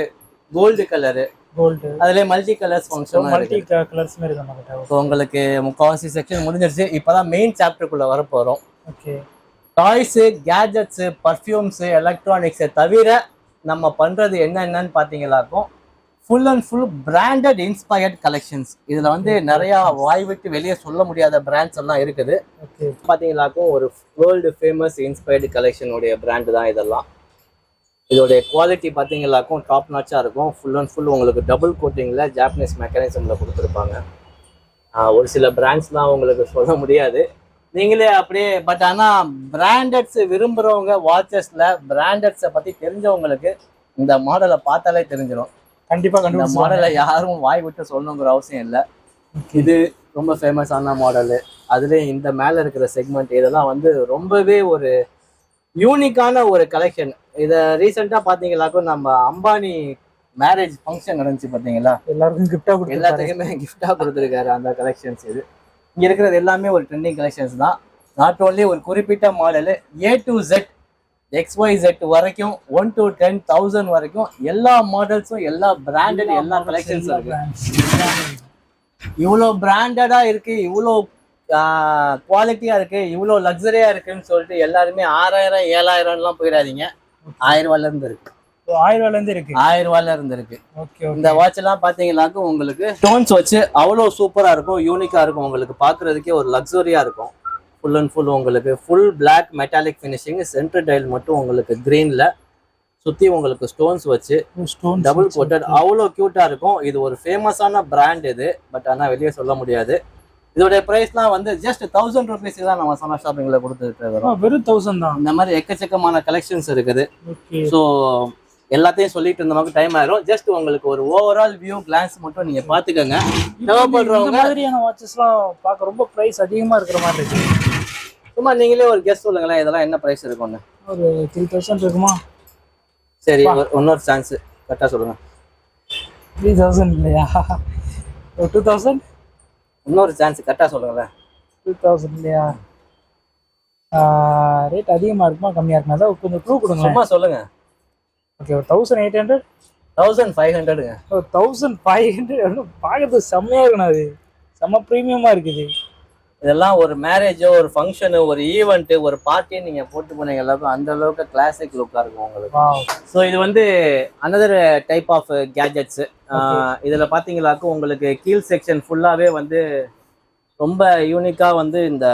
gold colour gold அதுல மல்டி கலர்ஸ் ஃபங்க்ஷன் மல்டி கலர்ஸ்மே இருக்கு நம்ம கிட்ட ஸோ உங்களுக்கு முக்கால்வாசி செக்ஷன் முடிஞ்சிருச்சு. இப்போதான் மெயின் சாப்டருக்குள்ள வர போறோம் ஓகே டாய்ஸு கேஜெட்ஸு பர்ஃப்யூம்ஸு எலக்ட்ரானிக்ஸை தவிர நம்ம பண்றது என்னென்னன்னு பார்த்தீங்களாக்கும் full and full branded inspired collections இதுல வந்து நிறைய வாய் விட்டு வெளியே சொல்ல முடியாத பிராண்ட்ஸ் எல்லாம் இருக்குது. பார்த்தீங்களாக்கும் ஒரு வேர்ல்டு ஃபேமஸ் இன்ஸ்பயர்டு கலெக்ஷனுடைய பிராண்டு தான் இதெல்லாம். இதோடைய குவாலிட்டி பார்த்தீங்களாக்கும் டாப் நாச்சாக இருக்கும். ஃபுல் அண்ட் ஃபுல் உங்களுக்கு டபுள் கோட்டிங்கில் ஜாப்பனீஸ் மெக்கானிசமில் கொடுத்துருப்பாங்க. ஒரு சில பிராண்ட்ஸ்லாம் உங்களுக்கு சொல்ல முடியாது. நீங்களே அப்படியே பட் ஆனால் பிராண்டட்ஸ் விரும்புகிறவங்க வாட்சஸில் பிராண்டட்ஸை பற்றி தெரிஞ்சவங்களுக்கு இந்த மாடலை பார்த்தாலே தெரிஞ்சிடும் கண்டிப்பா இந்த மாடலை யாரும் வாய் விட்டு சொல்லணுங்கிற அவசியம் இல்லை. இது ரொம்ப ஃபேமஸான மாடலு அதுலேயும் இந்த மேலே இருக்கிற செக்மெண்ட் இதெல்லாம் வந்து ரொம்பவே ஒரு யூனிக்கான ஒரு கலெக்ஷன் இதை ரீசெண்டாக பார்த்தீங்களாக்கும் நம்ம அம்பானி மேரேஜ் ஃபங்க்ஷன் நடந்துச்சு பார்த்தீங்களா எல்லாருக்கும் கிஃப்டா கொடுத்து எல்லாத்துக்குமே கிஃப்டாக கொடுத்துருக்காரு அந்த கலெக்ஷன்ஸ் இது. இங்கே இருக்கிறது எல்லாமே ஒரு ட்ரெண்டிங் கலெக்ஷன்ஸ் தான். நாட் ஓன்லி ஒரு குறிப்பிட்ட model A to Z XY Z வரைக்கும் ஒன் டு டென் தௌசண்ட் வரைக்கும் எல்லா மாடல்ஸும் எல்லா பிராண்டட் எல்லா கலெக்ஷன்ஸும் இருக்கு. இவ்வளோ பிராண்டடா இருக்கு இவ்வளோ குவாலிட்டியா இருக்கு இவ்வளோ லக்ஸரியா இருக்குன்னு சொல்லிட்டு எல்லாருமே ஆறாயிரம் ஏழாயிரம்லாம் போயிடாதீங்க. ஆயிரம் ரூபாயில இருந்து இருக்கு. ஆயிரம் ரூபாயில இருந்து இருக்கு. ஆயிரம் ரூபாயில இருந்து இருக்கு. இந்த வாட்ச் எல்லாம் பாத்தீங்கன்னாக்க உங்களுக்கு ஸ்டோன்ஸ் வச்சு அவ்வளோ சூப்பரா இருக்கும் யூனிக்கா இருக்கும். உங்களுக்கு பாக்குறதுக்கே ஒரு லக்ஸரியா இருக்கும். ஃபுல் அண்ட் ஃபுல் உங்களுக்கு. Full Black metallic finishing centre tile மட்டும் உங்களுக்கு கிரீன்ல சுத்தி உங்களுக்கு ஸ்டோன்ஸ் வச்சு ஸ்டோன் டபுள் கோட்டட் அவ்வளோ கியூட்டா இருக்கும். இது ஒரு ஃபேமஸான பிராண்ட் இது பட் ஆனா வெளியே சொல்ல முடியாது. இதோடைய பிரைஸ்லாம் வந்து ஜஸ்ட் தௌசண்ட் ருபீஸ்க்கு தான் நம்ம சனா ஷாப்பிங்ல கொடுத்துட்டு இருக்கிறோம். வெறும் தௌசண்ட் தான். இந்த மாதிரி எக்கச்சக்கமான கலெக்ஷன்ஸ் இருக்குது. ஸோ எல்லாத்தையும் சொல்லிட்டு இருந்த மாதிரி டைம் ஆயிரும். ஜஸ்ட் உங்களுக்கு ஒரு ஓவரால் வியூ கிளான்ஸ் மட்டும் நீங்க பாத்துக்கோங்க தேவைப்படுறவங்க மாதிரியான வாட்சஸ்லாம் பார்க்க ரொம்ப பிரைஸ் அதிகமா இருக்கிற மாதிரி இருக்கு. சும்மா நீங்களே ஒரு கெஸ்ட் சொல்லுங்களேன் இதெல்லாம் என்ன பிரைஸ் இருக்கும்னு. ஒரு த்ரீ தௌசண்ட் இருக்குமா? சரி இன்னொரு சான்ஸ் கரெக்டா சொல்லுங்க. த்ரீ தௌசண்ட் இல்லையா? ஒரு டூ தௌசண்ட் இன்னொரு சான்ஸ் கரெக்டா சொல்லுங்களேன். டூ தௌசண்ட் இல்லையா? ரேட் அதிகமா இருக்குமா கம்மியா இருக்குமா? அதான் கொஞ்சம் க்ளூ கொடுங்களேன். சும்மா சொல்லுங்க. ஓகே ஒரு thousand eight hundred thousand five ஹண்ட்ரடுங்க ஒரு தௌசண்ட் ஃபைவ் ஹண்ட்ரட் பார்க்கறது செம்மையா இருக்கணும் அது. செம்ம ப்ரீமியமா இருக்குது. இதெல்லாம் ஒரு மேரேஜோ ஒரு ஃபங்க்ஷனு ஒரு ஈவெண்ட்டு ஒரு பார்ட்டி நீங்க போட்டு போனீங்க எல்லாருக்கும் அந்த அளவுக்கு கிளாசிக் லுக்கா இருக்கும் உங்களுக்கு. ஸோ இது வந்து அனதர் டைப் ஆஃப் கேஜெட்ஸ் இதுல பாத்தீங்களாக்கும் உங்களுக்கு கீழ் செக்ஷன் ஃபுல்லாவே வந்து ரொம்ப யூனிக்கா வந்து இந்த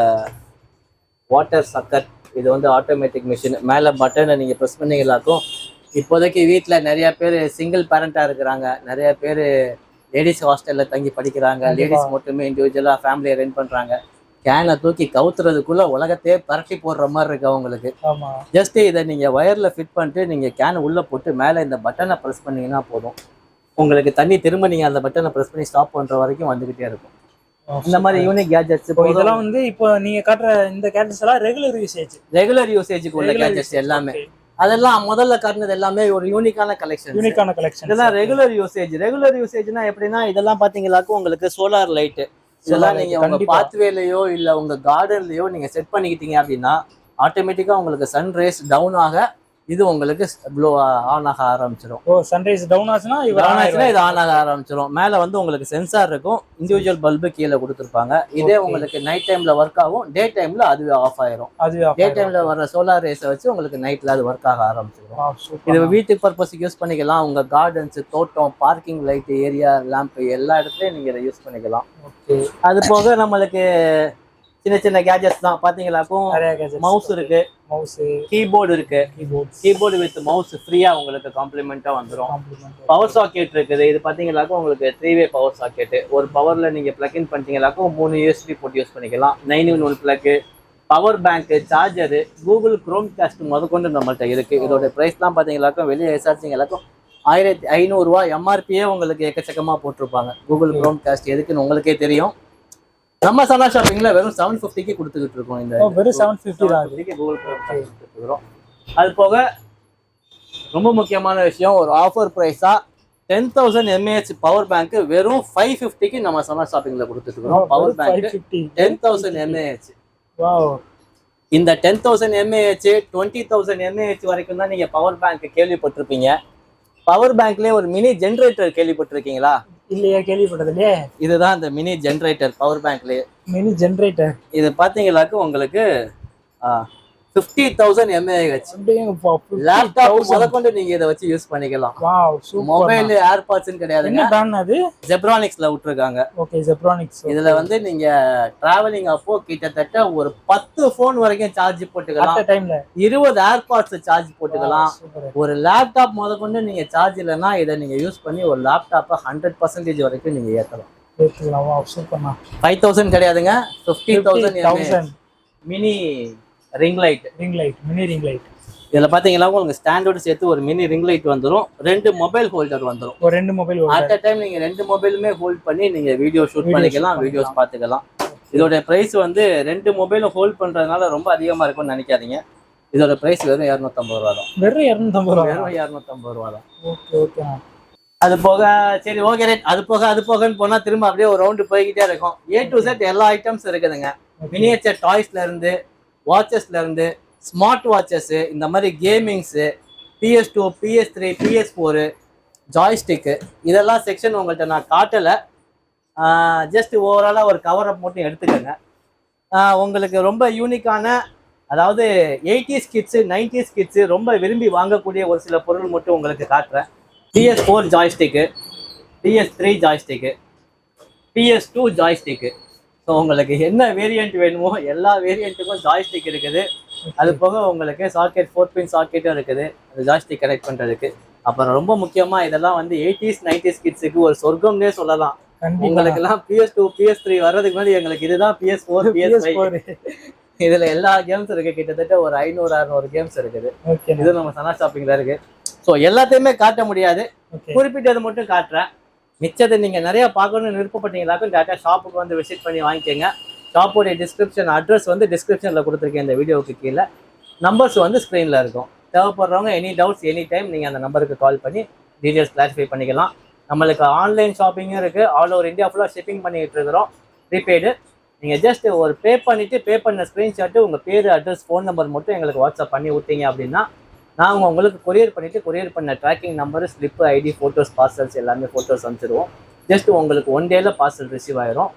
வாட்டர் சக்கர் இது வந்து ஆட்டோமேட்டிக் மிஷின் மேலே பட்டனை நீங்கள் ப்ரெஸ் பண்ணீங்களாக்கும் இப்போதைக்கு வீட்டில் நிறைய பேர் சிங்கிள் பேரண்ட்டாக இருக்கிறாங்க. நிறைய பேர் லேடிஸ் ஹாஸ்டலில் தங்கி படிக்கிறாங்க. லேடிஸ் மட்டுமே இண்டிவிஜுவலாக ஃபேமிலியை ரன் பண்ணுறாங்க கேனை தூக்கி கவுத்துறதுக்குள்ள உலகத்தையே பரட்டி போடுற மாதிரி இருக்கு அவங்களுக்கு. ஜஸ்ட் இதை நீங்கள் ஒயரில் ஃபிட் பண்ணிட்டு நீங்கள் கேனை உள்ளே போட்டு மேலே இந்த பட்டனை ப்ரெஸ் பண்ணீங்கன்னா போதும். உங்களுக்கு தண்ணி திரும்ப நீங்கள் அந்த பட்டனை ப்ரெஸ் பண்ணி ஸ்டாப் பண்ணுற வரைக்கும் வந்துக்கிட்டே இருக்கும். இந்த மாதிரி யூனிக் கேஜெட்ஸ் இப்போ இதெல்லாம் வந்து இப்போ நீங்க காட்டுற இந்த கேட்டஸ் எல்லாம் ரெகுலர் யூசேஜ் ரெகுலர் யூசேஜுக்கு உள்ள கேஜெட்ஸ் எல்லாமே. அதெல்லாம் முதல்ல காட்டினது எல்லாமே ஒரு யூனிக்கான கலெக்ஷன் யூனிக்கான கலெக்ஷன் இதெல்லாம் ரெகுலர் யூசேஜ் ரெகுலர் யூசேஜ்னா எப்படின்னா இதெல்லாம் பாத்தீங்களாக்கும் உங்களுக்கு சோலார் லைட் இதெல்லாம் நீங்க உங்க. பாத்வேலயோ இல்ல உங்க கார்டன்லயோ நீங்க செட் பண்ணிக்கிட்டீங்க அப்படின்னா ஆட்டோமேட்டிக்கா உங்களுக்கு சன் ரேஸ் டவுன் ஆக இது உங்களுக்கு ப்ளோ ஆன் ஆக ஆரம்பிச்சிடும் ஓ சன்ரைஸ் டவுன் ஆச்சுன்னா Brown on ஆச்சுன்னா. இது ஆன் ஆக ஆரம்பிச்சிடும் மேல வந்து உங்களுக்கு சென்சார் இருக்கும் இண்டிவிஜுவல் பல்பு கீழே கொடுத்துருப்பாங்க இதே. உங்களுக்கு நைட் டைம்ல ஒர்க் ஆகும் டே டைம்ல அதுவே ஆஃப் ஆயிரும் அதுவே டே. டைம்ல வர சோலார் ரேஸை வச்சு உங்களுக்கு நைட்ல அது ஒர்க் ஆக ஆரம்பிச்சிடும். இது வீட்டு பர்பஸ்க்கு யூஸ் பண்ணிக்கலாம் உங்க கார்டன்ஸ் தோட்டம் பார்க்கிங் லைட் ஏரியா லேம்ப் எல்லா இடத்துலயும் நீங்க இதை யூஸ் பண்ணிக்கலாம். அது போக நம்மளுக்கு சின்ன சின்ன கேஜெட்ஸ் தான் பாத்தீங்களாக்கும். மவுஸ் இருக்கு Mouse, கீபோர்டு இருக்கு. keyboards, கீபோர்டு வித் மவுஸ் ஃப்ரீயா உங்களுக்கு காம்ப்ளிமெண்டா வந்துடும். பவர் சாக்கெட் இருக்குது. இது பாத்தீங்கன்னாக்கா உங்களுக்கு த்ரீ வே பவர் சாக்கெட் ஒரு பவர்ல நீங்க பிளக் இன் பண்ணிட்டீங்கனாக்கா மூணு யூஎஸ்பி போட்டு யூஸ் பண்ணிக்கலாம். Nine in one plug power bank charger Google Chromecast முதற்கொண்டு நம்மள்ட்ட இருக்கு. இதோட பிரைஸ்லாம் பாத்தீங்கன்னாக்கா வெளியே விசாரிச்சிங்களாக்கும் ஆயிரத்தி ஐநூறுரூவா எம்ஆர்பியே உங்களுக்கு எக்கச்சக்கமா போட்டிருப்பாங்க. கூகுள் குரோம் காஸ்ட் எதுக்குன்னு உங்களுக்கே தெரியும். நம்ம சனா ஷாப்பிங்ல வெறும் செவன் ஃபிஃப்டிக்கு கொடுத்துக்கிட்டு இருக்கோம் இந்த வெறும் 750 தான் அது. கூகுள் அது போக ரொம்ப முக்கியமான விஷயம் ஒரு offer ப்ரைஸா ten thousand mAh power bank வெறும் ஃபைவ் ஃபிஃப்டிக்கு நம்ம சனா ஷாப்பிங்ல கொடுத்துட்டு இருக்கோம் power bank 550. Ten thousand mAh. இந்த ten thousand mAh twenty thousand mAh வரைக்கும் தான் நீங்க பவர் பேங்க் கேள்விப்பட்டிருப்பீங்க பவர் பேங்க்லயே ஒரு மினி ஜென்ரேட்டர் கேள்விப்பட்டிருக்கீங்களா இல்லையா கேள்விப்பட்டது இல்லையே இதுதான் அந்த mini generator power பேங்க்லயே. Mini generator. இது பாத்தீங்களாக்க உங்களுக்கு ஃபிஃப்டி தௌசண்ட் எம்ஏஹெச் லேப்டாப் முதற்கொண்டு நீங்க இதை வச்சு யூஸ் பண்ணிக்கலாம். மொபைல் என்ன பிராண்ட் அது? ஜெப்ரானிக்ஸ்ல விட்டுருக்காங்க. ஓகே ஜெப்ரானிக்ஸ் இதுல வந்து நீங்க டிராவலிங் அப்போ கிட்டத்தட்ட ஒரு பத்து போன் வரைக்கும் சார்ஜ் போட்டுக்கலாம். இருபது ஏர்பாட்ஸ் சார்ஜ் போட்டுக்கலாம். ஒரு லேப்டாப் முதற்கொண்டு நீங்க சார்ஜ் இல்லைன்னா இதை நீங்க யூஸ் பண்ணி ஒரு லேப்டாப்பை ஹண்ட்ரட் பர்சன்டேஜ் வரைக்கும் நீங்க எடுத்துக்கலாம் வாவ் சூப்பர்ண்ணா ஃபைவ் தௌசண்ட் கிடையாதுங்க. Fifty thousand mini ring light ring light mini ring light இதுல பாத்தீங்கன்னா உங்களுக்கு ஸ்டாண்டோட சேர்த்து ஒரு மினி ரிங் லைட் வந்துரும். ரெண்டு மொபைல் ஹோல்டர் வந்துரும். ஒரு ரெண்டு மொபைல் அட் அ டைம் நீங்க ரெண்டு மொபைலுமே ஹோல்ட் பண்ணி நீங்க வீடியோ ஷூட் பண்ணிக்கலாம் வீடியோஸ் பார்த்துக்கலாம் இதோட பிரைஸ் வந்து ரெண்டு மொபைலும் ஹோல்ட் பண்றதுனால ரொம்ப அதிகமா இருக்கும்னு நினைக்காதீங்க. இதோட பிரைஸ் வெறும் இரநூத்தம்பது ரூபா தான். வெறும் இரநூத்தம்பது ரூபா. வெறும் இரநூத்தம்பது ரூபா தான். ஓகே ஓகே அது போக சரி ஓகே ரைட் அது போக அது போகன்னு போனா திரும்ப அப்படியே ஒரு ரவுண்டு போய்கிட்டே இருக்கும். ஏ டு செட் எல்லா ஐட்டம்ஸ் இருக்குதுங்க. மினியேச்சர் டாய்ஸ்ல இருந்து வாட்சஸ்லேருந்து ஸ்மார்ட் வாட்சஸ்ஸு இந்த மாதிரி gamings PS two PS three PS four joystick இதெல்லாம் செக்ஷன் உங்கள்கிட்ட நான் காட்டலை. ஜஸ்ட் ஓவராலாக ஒரு கவர் மட்டும் எடுத்துக்கோங்க. உங்களுக்கு ரொம்ப யூனிக்கான அதாவது எயிட்டிஸ் கிட்ஸு நைன்டிஸ் கிட்ஸு ரொம்ப விரும்பி வாங்கக்கூடிய ஒரு சில பொருள் மட்டும் உங்களுக்கு காட்டுறேன். PS four joystick PS three joystick PS two joystick so உங்களுக்கு என்ன வேரியண்ட் வேணுமோ எல்லா வேரியண்ட்டுக்கும் ஜாய்ஸ்டிக் இருக்குது. அது போக உங்களுக்கு சாக்கெட் ஃபோர் பின் சாக்கெட்டும் இருக்குது. அந்த ஜாய்ஸ்டிக் கனெக்ட் பண்ணுறதுக்கு அப்புறம் ரொம்ப முக்கியமாக இதெல்லாம் வந்து எயிட்டிஸ் நைன்டிஸ் கிட்ஸுக்கு ஒரு சொர்க்கம்னே சொல்லலாம். உங்களுக்கு எல்லாம் பிஎஸ் டூ பிஎஸ் த்ரீ வர்றதுக்கு முன்னாடி எங்களுக்கு இதுதான் பிஎஸ் ஃபோர் பிஎஸ் இதுல எல்லா கேம்ஸ் இருக்கு. கிட்டத்தட்ட ஒரு ஐநூறு அறுநூறு கேம்ஸ் இருக்குது. இது நம்ம சனா ஷாப்பிங்ல இருக்கு. ஸோ எல்லாத்தையுமே காட்ட முடியாது. குறிப்பிட்டது மட்டும் காட்டுறேன். மிச்சத்தை நீங்கள் நிறைய பார்க்கணும்னு விருப்பப்பட்டீங்களாக்கும் டேரெக்டாக ஷாப்புக்கு வந்து விசிட் பண்ணி வாங்கிக்கோங்க. ஷாப்போடைய டிஸ்கிரிப்ஷன் அட்ரஸ் வந்து டிஸ்கிரிப்ஷனில் கொடுத்துருக்கேன் இந்த வீடியோவுக்கு கீழே. நம்பர்ஸ் வந்து ஸ்க்ரீனில் இருக்கும். தேவைப்படுறவங்க எனி டவுட்ஸ் எனி டைம் நீங்கள் அந்த நம்பருக்கு கால் பண்ணி டீட்டெயில்ஸ் கிளாரிஃபை பண்ணிக்கலாம். நம்மளுக்கு ஆன்லைன் ஷாப்பிங்கும் இருக்குது ஆல் ஓவர் இந்தியா ஃபுல்லாக ஷிப்பிங் பண்ணிகிட்டு இருக்கிறோம். ப்ரீபெய்டு நீங்கள் ஜஸ்ட் ஒரு பே பண்ணிவிட்டு பே பண்ண ஸ்க்ரீன்ஷாட்டு உங்கள் பேர் அட்ரஸ் ஃபோன் நம்பர் மட்டும் எங்களுக்கு வாட்ஸ்அப் பண்ணி விட்டீங்க அப்படின்னா நாங்கள் உங்களுக்கு கொரியர் பண்ணிவிட்டு கொரியர் பண்ண tracking number slip ID photos parcels எல்லாமே ஃபோட்டோஸ் அனுப்பிச்சிடுவோம் ஜஸ்ட் உங்களுக்கு ஒன் டேயில் பார்சல் ரிசீவ் ஆயிரும்.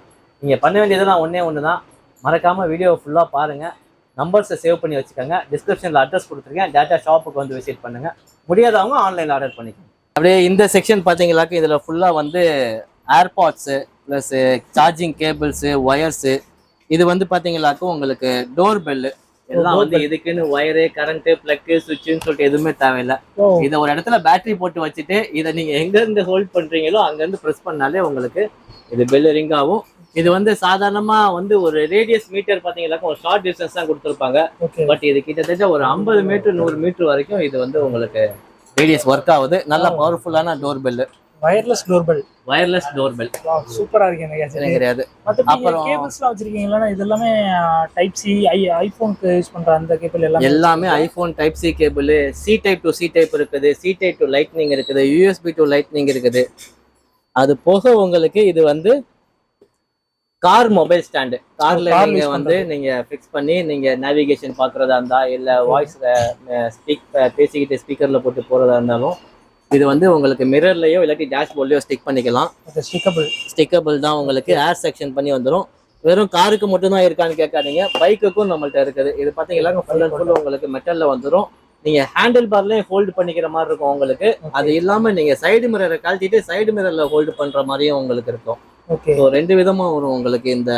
நீங்கள் பண்ண வேண்டியதெல்லாம் ஒன்றே ஒன்று தான் மறக்காமல் வீடியோவை ஃபுல்லாக பாருங்கள் நம்பர்ஸை சேவ் பண்ணி வச்சுக்கோங்க. டிஸ்கிரிப்ஷனில் அட்ரஸ் கொடுத்துருக்கேன் டேட்டா ஷாப்புக்கு வந்து விசிட் பண்ணுங்கள் முடியாதவங்க ஆன்லைனில் ஆர்டர் பண்ணிக்கோங்க. அப்படியே இந்த செக்ஷன் பார்த்தீங்களாக்க இதில் ஃபுல்லாக வந்து airpods plus charging cables wires இது வந்து பார்த்தீங்களாக்க உங்களுக்கு டோர் பெல்லு எல்லாம் வந்து இதுக்குன்னு ஒயரு கரண்ட்டு ப்ளக்கு சுவிட்சுன்னு சொல்லிட்டு எதுவுமே தேவையில்லை. இதை ஒரு இடத்துல பேட்டரி போட்டு வச்சுட்டு இதை நீங்க எங்க இருந்து ஹோல்ட் பண்றீங்களோ அங்க இருந்து ப்ரெஸ் பண்ணாலே உங்களுக்கு இது பெல் ரிங் ஆகும். இது வந்து சாதாரணமா வந்து ஒரு ரேடியஸ் மீட்டர் பாத்தீங்கன்னாக்கா ஒரு ஷார்ட் டிஸ்டன்ஸ் தான் கொடுத்துருப்பாங்க. பட் இது கிட்டத்தட்ட ஒரு ஐம்பது மீட்டர் நூறு மீட்டர் வரைக்கும் இது வந்து உங்களுக்கு ரேடியஸ் ஒர்க் ஆகுது. நல்ல பவர்ஃபுல்லான door bell wireless doorbell wireless door bell wow சூப்பரா இருக்கு கேஜெட் கிடையாது அப்புறம் கேபிள்ஸ்லாம் வச்சிருக்கீங்களா இது எல்லாமே டைப் சி ஐ ஐபோனுக்கு யூஸ் பண்ற அந்த கேபிள் எல்லாமே எல்லாமே iPhone type C cable C type to C type இருக்குது சி டைப் டு லைட்னிங் இருக்குது யூஎஸ்பி டு லைட்னிங் இருக்குது. அது போக உங்களுக்கு இது வந்து கார் மொபைல் ஸ்டாண்டு கார்ல நீங்க வந்து நீங்க ஃபிக்ஸ் பண்ணி நீங்க நேவிகேஷன் பாக்குறதா இருந்தா இல்ல வாய்ஸ்ல ஸ்பீக் பேசிக்கிட்டு ஸ்பீக்கர்ல போட்டு போறதா இருந்தாலும் இது வந்து உங்களுக்கு மிரர்லயோ இல்லாட்டி டேஷ்போர்ட்லயோ ஸ்டிக் பண்ணிக்கலாம். ஸ்டிக்கபிள் ஸ்டிக்கபிள் தான் உங்களுக்கு ஏர் செக்ஷன் பண்ணி வந்துடும் வெறும் காருக்கு மட்டும் தான் இருக்கான்னு கேட்காதீங்க. பைக்குக்கும் நம்மள்ட்ட இருக்குது. இது பாத்தீங்கன்னா ஃபுல் அண்ட் ஃபுல் உங்களுக்கு மெட்டல்ல வந்துடும் நீங்க ஹேண்டில் பார்லயும் ஹோல்டு பண்ணிக்கிற மாதிரி இருக்கும் உங்களுக்கு. அது இல்லாம நீங்க சைடு மிரரை கழட்டிட்டு சைடு மிரர்ல ஹோல்டு பண்ற மாதிரியும் உங்களுக்கு இருக்கும். ரெண்டு விதமா வரும் உங்களுக்கு இந்த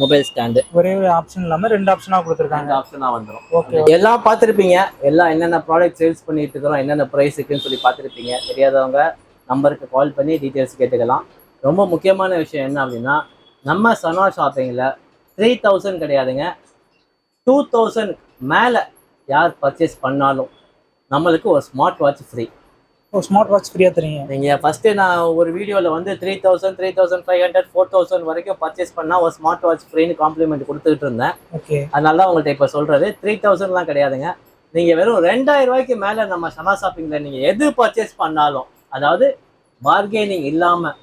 மொபைல் ஸ்டாண்டு ஒரே ஒரு ஆப்ஷன் இல்லாம ரெண்டு ஆப்ஷனா கொடுத்துருக்காங்க. ஆப்ஷனா வந்துடும் ஓகே எல்லாம் பார்த்துருப்பீங்க. எல்லாம் என்னென்ன ப்ராடக்ட் சேல்ஸ் பண்ணிட்டு இருக்கிறோம் என்னென்ன ப்ரைஸ் இருக்குன்னு சொல்லி பார்த்துருப்பீங்க. தெரியாதவங்க நம்பருக்கு கால் பண்ணி டீட்டெயில்ஸ் கேட்டுக்கலாம். ரொம்ப முக்கியமான விஷயம் என்ன அப்படின்னா நம்ம சனா ஷாப்பிங்கில் த்ரீ தௌசண்ட் கிடையாதுங்க. டூ தௌசண்ட் மேலே யார் பர்ச்சேஸ் பண்ணாலும் நம்மளுக்கு ஒரு smart watch free oh smart watch ஃப்ரீயா தரீங்க நீங்கள் ஃபஸ்ட்டு நான் ஒரு வீடியோவில் வந்து three thousand three thousand five hundred four thousand வரைக்கும் பர்ச்சேஸ் பண்ணால் ஒரு ஸ்மார்ட் வாட்ச் ஃப்ரீன்னு காம்ப்ளிமெண்ட் கொடுத்துட்டு இருந்தேன். ஓகே அதனால தான் உங்கள்கிட்ட இப்போ சொல்கிறது த்ரீ தௌசண்ட்லாம் கிடையாதுங்க. நீங்கள் வெறும் ரெண்டாயிரம் ரூபாய்க்கு மேலே நம்ம சனா ஷாப்பிங்கில் நீங்கள் எது பர்ச்சேஸ் பண்ணாலும் அதாவது பார்கெனிங் இல்லாமல்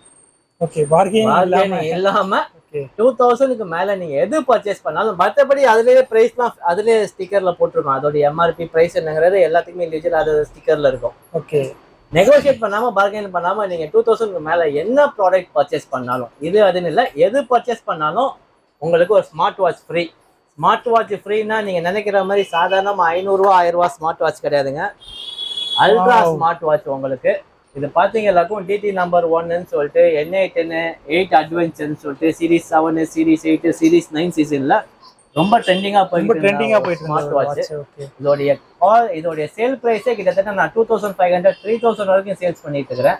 ஓகே பார்கெனிங் இல்லாமல் டூ தௌசண்ட்க்கு மேலே நீங்கள் எது பர்ச்சேஸ் பண்ணாலும் மற்றபடி அதுலேயே ப்ரைஸ்லாம் அதுலேயே ஸ்டிக்கரில் போட்டிருக்கோம் அதோட எம்ஆர்பி ப்ரைஸ் என்னங்கிறது எல்லாத்துக்குமே இண்டிவிஜுவல் அது ஸ்டிக்கரில் இருக்கும். ஓகே நெகோஷியேட் பண்ணாமல் பார்கெயின் பண்ணாமல் நீங்கள் டூ தௌசண்ட்க்கு மேலே என்ன ப்ராடக்ட் பர்ச்சேஸ் பண்ணாலும் இது அதுன்னு இல்லை எது பர்ச்சேஸ் பண்ணாலும் உங்களுக்கு ஒரு smart watch free smart watch ஃப்ரீனா நீங்கள் நினைக்கிற மாதிரி சாதாரணமாக ஐநூறுரூவா ஆயிரரூவா ஸ்மார்ட் வாட்ச் கிடையாதுங்க. அல்ட்ரா. ஸ்மார்ட் வாட்ச் உங்களுக்கு. இது பார்த்தீங்கன்னாக்கும் டிடி நம்பர் ஒன்னு சொல்லிட்டு என்ஐ டென்னு எயிட் அட்வென்ச்சர்னு சொல்லிட்டு series seven series eight series nine சீசனில் ரொம்ப ட்ரெண்டிங்காக ரொம்ப போயிட்டு ட்ரெண்டிங்கா போயிட்டு ஸ்மார்ட் வாட்ச் இதோடைய கால் இதோடைய சேல் ப்ரைஸே கிட்டத்தட்ட நான் two thousand five hundred three thousand வரைக்கும் சேல்ஸ் பண்ணிட்டு இருக்கிறேன்.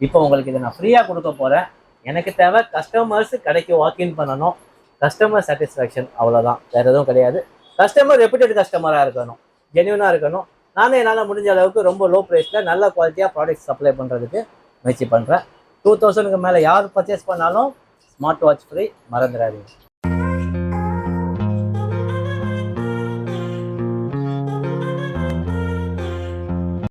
இப்போ உங்களுக்கு இதை நான் ஃப்ரீயாக கொடுக்க போகிறேன் எனக்கு தேவை கஸ்டமர்ஸ் கடைக்கு வாக்இன் பண்ணணும். கஸ்டமர் சாட்டிஸ்ஃபேக்ஷன் அவ்வளோதான் வேறு எதுவும் கிடையாது. கஸ்டமர் ரெப்யூட்டட் கஸ்டமராக இருக்கணும். ஜென்யூனாக இருக்கணும். நானும் என்னால் முடிஞ்ச அளவுக்கு ரொம்ப லோ ப்ரைஸில் நல்ல குவாலிட்டியாக ப்ராடக்ட் சப்ளை பண்ணுறதுக்கு முயற்சி பண்ணுறேன் டூ தௌசண்ட்க்கு மேலே யார் பர்ச்சேஸ் பண்ணாலும் ஸ்மார்ட் வாட்ச் ஃப்ரீ மறந்துடாதீங்க.